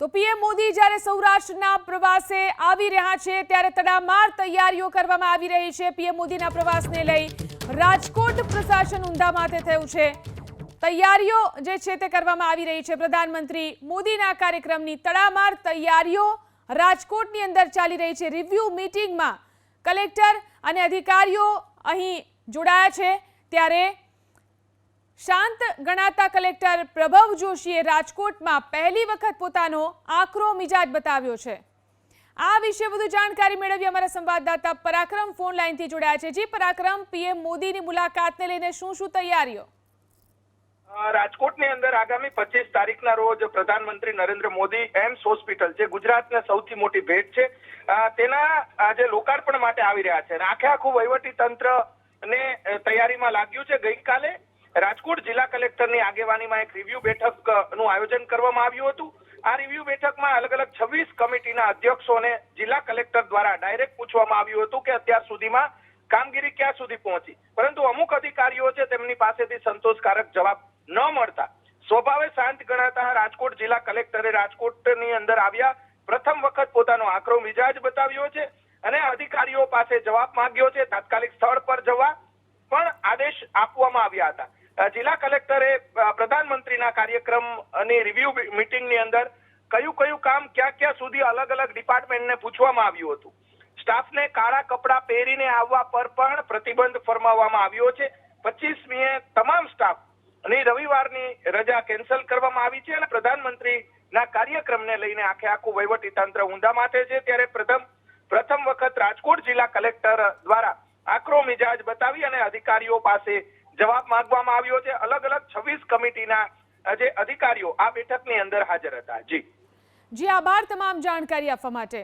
તો પીએમ મોદી જ્યારે સૌરાષ્ટ્રના પ્રવાસે આવી રહ્યા છે, ત્યારે તડામાર તૈયારીઓ કરવામાં આવી રહી છે. પીએમ મોદીના પ્રવાસને લઈ રાજકોટ પ્રશાસન ઊંધા માથે થયું છે. તૈયારીઓ જે છે તે કરવામાં આવી રહી છે. પ્રધાનમંત્રી મોદીના કાર્યક્રમની તડામાર તૈયારીઓ રાજકોટની અંદર ચાલી રહી છે. રિવ્યુ મિટિંગમાં કલેક્ટર અને અધિકારીઓ અહીં જોડાયા છે. ત્યારે શાંત ગણાતા કલેક્ટર પ્રભવ જોશીએ રાજકોટમાં પહેલી વખત પોતાનો આકરો મિજાજ બતાવ્યો છે. આ વિશે વધુ જાણકારી મેળવી અમારા સંવાદદાતા પરાક્રમ ફોન લાઈનથી જોડાયા છે. જી, પરાક્રમ, પીએમ મોદીની મુલાકાતને લઈને શું શું તૈયારીઓ? રાજકોટની અંદર આગામી પચીસ તારીખના રોજ પ્રધાનમંત્રી નરેન્દ્ર મોદી એમ્સ હોસ્પિટલ જે ગુજરાતને સૌથી મોટી ભેટ છે. તેના આજે લોકાર્પણ માટે આવી રહ્યા છે. અને આખે આખું વહીવટી તંત્ર ને તૈયારીમાં લાગ્યું છે. ગઈકાલે રાજકોટ જિલ્લા કલેક્ટરની આગેવાનીમાં એક રિવ્યુ બેઠકનું આયોજન કરવામાં આવ્યું હતું. આ રિવ્યુ બેઠકમાં અલગ અલગ છવ્વીસ કમિટીના અધ્યક્ષોને જિલ્લા કલેક્ટર દ્વારા ડાયરેક્ટ પૂછવામાં આવ્યું હતું કે અત્યાર સુધીમાં કામગીરી ક્યાં સુધી પહોંચી. પરંતુ અમુક અધિકારીઓ છે તેમની પાસેથી સંતોષકારક જવાબ ન મળતા સ્વભાવે શાંત ગણાતા રાજકોટ જિલ્લા કલેક્ટરે રાજકોટની અંદર આવ્યા. પ્રથમ વખત પોતાનો આકરો મિજાજ બતાવ્યો છે અને અધિકારીઓ પાસે જવાબ માંગ્યો છે. તાત્કાલિક સ્થળ પર જવા પણ આદેશ આપવામાં આવ્યા હતા. જિલ્લા કલેક્ટરે પ્રધાનમંત્રીના કાર્યક્રમ અને રિવ્યુ મીટિંગની અંદર કયું કયું કામ ક્યાં ક્યાં સુધી અલગ અલગ ડિપાર્ટમેન્ટને પૂછવામાં આવ્યું હતું. સ્ટાફને કાળા કપડાં પહેરીને આવવા પર પણ પ્રતિબંધ ફરમાવવામાં આવ્યો છે. પચીસમીએ તમામ સ્ટાફ અને રવિવારની રજા કેન્સલ કરવામાં આવી છે અને પ્રધાનમંત્રીના કાર્યક્રમને લઈને આખે આખું વહીવટી તંત્ર ઊંધા માથે છે. ત્યારે પ્રથમ પ્રથમ વખત રાજકોટ જિલ્લા કલેક્ટર દ્વારા આકરો મિજાજ બતાવી અને અધિકારીઓ પાસે જવાબ માંગવામાં આવ્યો છે. અલગ અલગ છવ્વીસ કમિટીના જે અધિકારીઓ આ બેઠકની અંદર હાજર હતા. જી. જી, આભાર તમામ જાણકારી આપવા માટે.